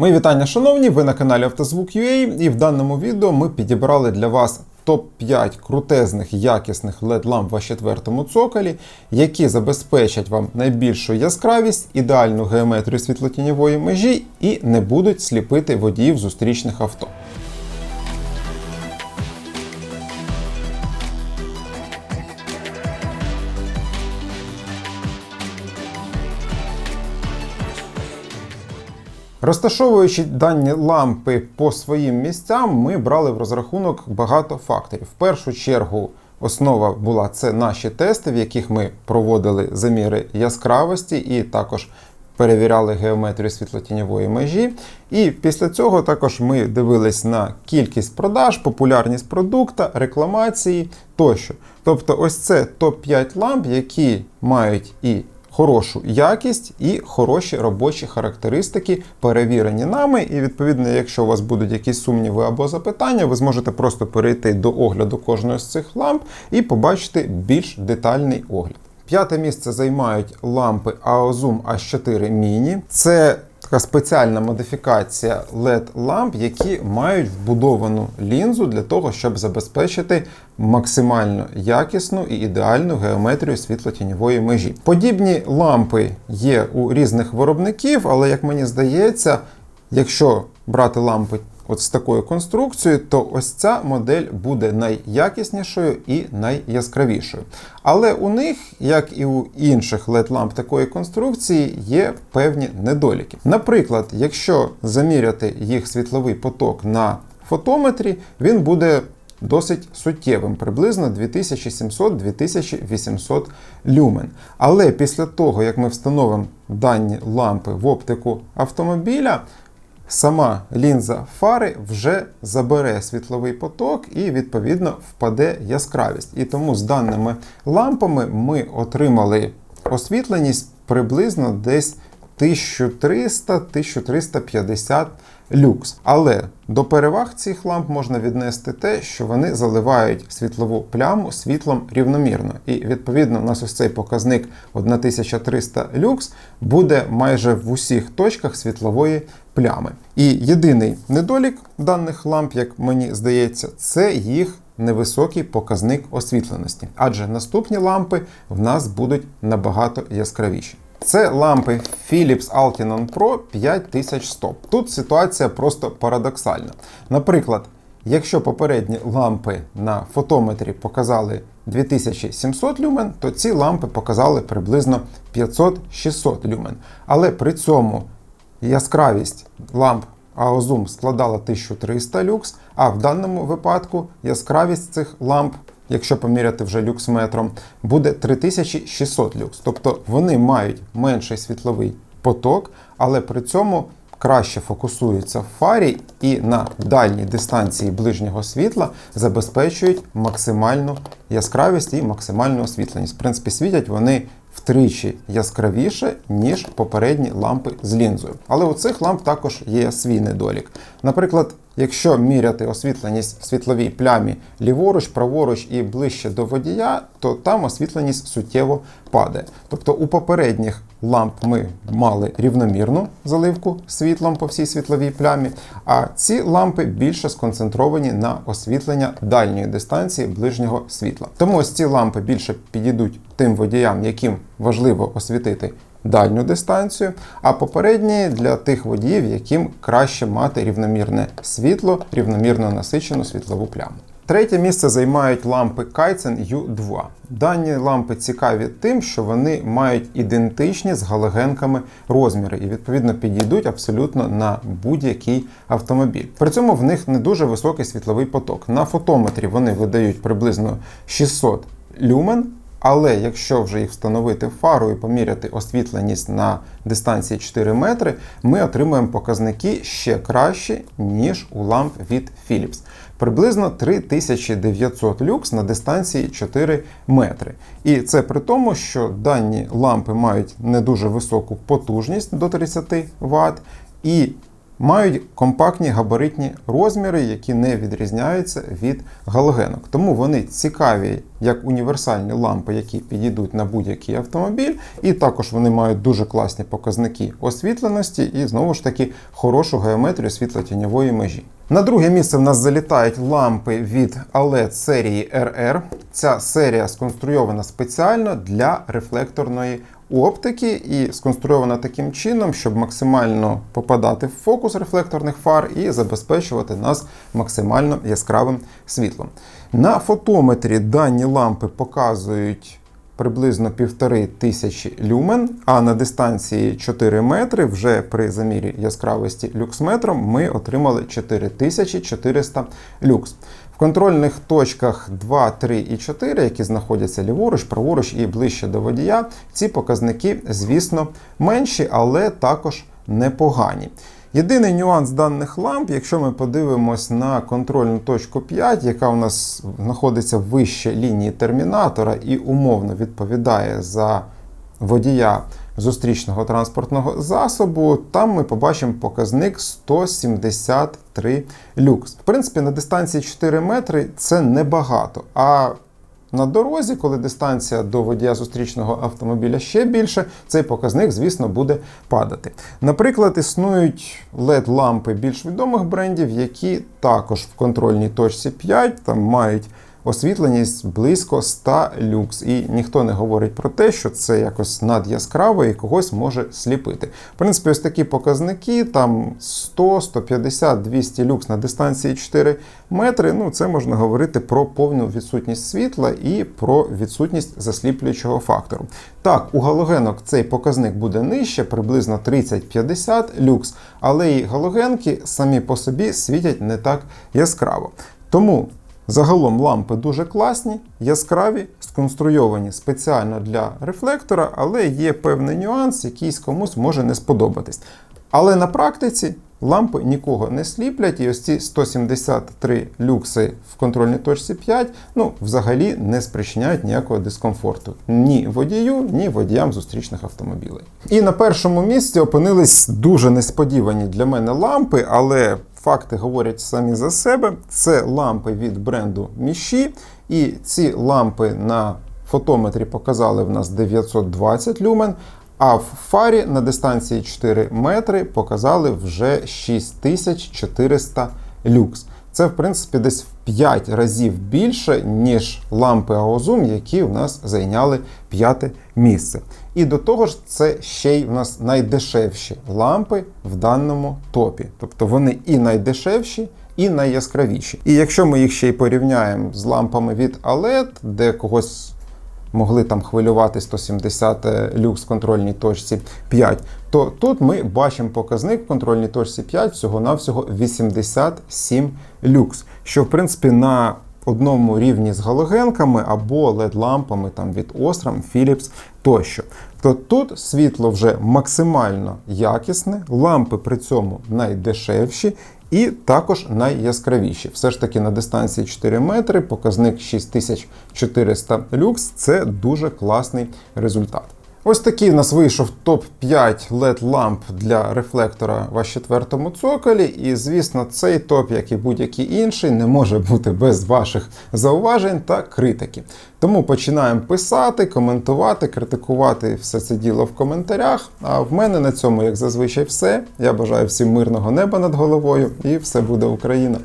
Мої вітання, шановні! Ви на каналі Автозвук.ua і в даному відео ми підібрали для вас топ-5 крутезних якісних LED-ламп в 4 цоколі, які забезпечать вам найбільшу яскравість, ідеальну геометрію світлотіньової межі і не будуть сліпити водіїв зустрічних авто. Розташовуючи дані лампи по своїм місцям, ми брали в розрахунок багато факторів. В першу чергу, основа була це наші тести, в яких ми проводили заміри яскравості і також перевіряли геометрію світлотіньової межі. І після цього також ми дивились на кількість продаж, популярність продукта, рекламації тощо. Тобто, ось це топ-5 ламп, які мають і хорошу якість і хороші робочі характеристики, перевірені нами. І відповідно, якщо у вас будуть якісь сумніви або запитання, ви зможете просто перейти до огляду кожної з цих ламп і побачити більш детальний огляд. П'яте місце займають лампи AOZOOM H4 Mini. Це така спеціальна модифікація LED-ламп, які мають вбудовану лінзу для того, щоб забезпечити максимально якісну і ідеальну геометрію світлотіньової межі. Подібні лампи є у різних виробників, але як мені здається, якщо брати лампи от з такою конструкцією, то ось ця модель буде найякіснішою і найяскравішою. Але у них, як і у інших LED-ламп такої конструкції, є певні недоліки. Наприклад, якщо заміряти їх світловий поток на фотометрі, він буде досить суттєвим, приблизно 2700-2800 люмен. Але після того, як ми встановимо дані лампи в оптику автомобіля, сама лінза фари вже забере світловий поток і, відповідно, впаде яскравість. І тому з даними лампами ми отримали освітленість приблизно десь 1300-1350 люкс. Але до переваг цих ламп можна віднести те, що вони заливають світлову пляму світлом рівномірно. І відповідно у нас ось цей показник 1300 люкс буде майже в усіх точках світлової плями. І єдиний недолік даних ламп, як мені здається, це їх невисокий показник освітленості, адже наступні лампи в нас будуть набагато яскравіші. Це лампи Philips Altinon Pro 5100. Тут ситуація просто парадоксальна. Наприклад, якщо попередні лампи на фотометрі показали 2700 люмен, то ці лампи показали приблизно 500-600 люмен. Але при цьому яскравість ламп AOZOOM складала 1300 люкс, а в даному випадку яскравість цих ламп якщо поміряти вже люксметром, буде 3600 люкс. Тобто вони мають менший світловий поток, але при цьому краще фокусуються в фарі і на дальній дистанції ближнього світла забезпечують максимальну яскравість і максимальну освітленість. В принципі, світять вони втричі яскравіше, ніж попередні лампи з лінзою. Але у цих ламп також є свій недолік. Наприклад, якщо міряти освітленість в світловій плямі ліворуч, праворуч і ближче до водія, то там освітленість суттєво падає. Тобто у попередніх ламп ми мали рівномірну заливку світлом по всій світловій плямі, а ці лампи більше сконцентровані на освітлення дальньої дистанції ближнього світла. Тому ось ці лампи більше підійдуть тим водіям, яким важливо освітити дальню дистанцію, а попередні для тих водіїв, яким краще мати рівномірне світло, рівномірно насичену світлову пляму. Третє місце займають лампи Kaizen U2. Дані лампи цікаві тим, що вони мають ідентичні з галогенками розміри і відповідно підійдуть абсолютно на будь-який автомобіль. При цьому в них не дуже високий світловий поток. На фотометрі вони видають приблизно 600 люмен. Але якщо вже їх встановити фару і поміряти освітленість на дистанції 4 метри, ми отримуємо показники ще кращі, ніж у ламп від Philips. Приблизно 3900 люкс на дистанції 4 метри. І це при тому, що дані лампи мають не дуже високу потужність до 30 Вт, і мають компактні габаритні розміри, які не відрізняються від галогенок. Тому вони цікаві як універсальні лампи, які підійдуть на будь-який автомобіль, і також вони мають дуже класні показники освітленості і знову ж таки хорошу геометрію світло-тіньової межі. На друге місце в нас залітають лампи від OLED серії RR. Ця серія сконструйована спеціально для рефлекторної оптики і сконструйована таким чином, щоб максимально попадати в фокус рефлекторних фар і забезпечувати нас максимально яскравим світлом. На фотометрі дані лампи показують приблизно півтори тисячі люмен, а на дистанції 4 метри вже при замірі яскравості люксметром ми отримали 4400 люкс. В контрольних точках 2, 3 і 4, які знаходяться ліворуч, праворуч і ближче до водія, ці показники, звісно, менші, але також непогані. Єдиний нюанс даних ламп, якщо ми подивимось на контрольну точку 5, яка у нас знаходиться вище лінії термінатора і умовно відповідає за водія зустрічного транспортного засобу, там ми побачимо показник 173 люкс. В принципі, на дистанції 4 метри це небагато. А на дорозі, коли дистанція до водія зустрічного автомобіля ще більше, цей показник, звісно, буде падати. Наприклад, існують LED-лампи більш відомих брендів, які також в контрольній точці 5 там мають освітленість близько 100 люкс. І ніхто не говорить про те, що це якось надяскраво і когось може сліпити. В принципі, ось такі показники: там 100, 150, 200 люкс на дистанції 4 метри. Ну, це можна говорити про повну відсутність світла і про відсутність засліплюючого фактору. Так, у галогенок цей показник буде нижче, приблизно 30-50 люкс, але і галогенки самі по собі світять не так яскраво. Тому Загалом лампи дуже класні, яскраві, сконструйовані спеціально для рефлектора, але є певний нюанс, якийсь комусь може не сподобатись. Але на практиці лампи нікого не сліплять, і ось ці 173 люкси в контрольній точці 5 ну, взагалі не спричиняють ніякого дискомфорту ні водію, ні водіям зустрічних автомобілей. І на першому місці опинились дуже несподівані для мене лампи, але факти говорять самі за себе. Це лампи від бренду Міші, і ці лампи на фотометрі показали в нас 920 люмен. А в фарі на дистанції 4 метри показали вже 6400 люкс. Це, в принципі, десь в 5 разів більше, ніж лампи Аозум, які у нас зайняли п'яте місце. І до того ж, це ще й у нас найдешевші лампи в даному топі. Тобто вони і найдешевші, і найяскравіші. І якщо ми їх ще й порівняємо з лампами від OLED, де когось могли там хвилювати 170 люкс в контрольній точці 5, то тут ми бачимо показник в контрольній точці 5 всього-навсього 87 люкс, що в принципі на одному рівні з галогенками або LED-лампами там від Osram, Philips тощо. То тут світло вже максимально якісне, лампи при цьому найдешевші. І також найяскравіші. Все ж таки на дистанції 4 метри, показник 6400 люкс це дуже класний результат. Ось такий в нас вийшов топ-5 LED ламп для рефлектора в четвертому цоколі. І, звісно, цей топ, як і будь-який інший, не може бути без ваших зауважень та критики. Тому починаємо писати, коментувати, критикувати все це діло в коментарях. А в мене на цьому, як зазвичай, все. Я бажаю всім мирного неба над головою і все буде Україна!